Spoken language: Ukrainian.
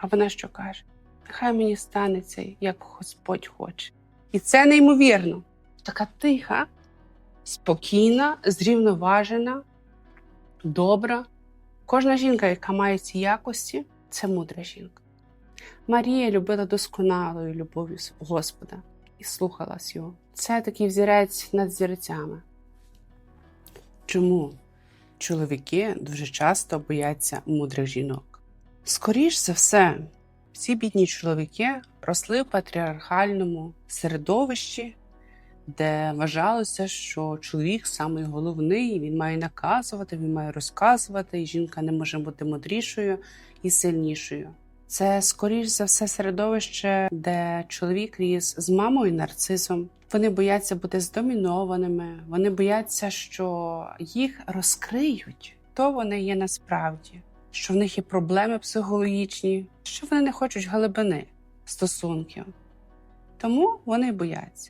А вона що каже? Нехай мені станеться, як Господь хоче. І це неймовірно. Така тиха, спокійна, зрівноважена, добра. Кожна жінка, яка має ці якості, це мудра жінка. Марія любила досконалою любов'ю Господа і слухалась його. Це такий взірець над зірцями. Чому чоловіки дуже часто бояться мудрих жінок? Скоріш за все, всі бідні чоловіки росли в патріархальному середовищі, де вважалося, що чоловік самий головний, він має наказувати, він має розказувати, і жінка не може бути мудрішою і сильнішою. Це скоріш за все середовище, де чоловік ріс з мамою нарцизом. Вони бояться бути здомінованими, вони бояться, що їх розкриють, то вони є насправді, що в них є проблеми психологічні, що вони не хочуть глибини стосунків. Тому вони бояться.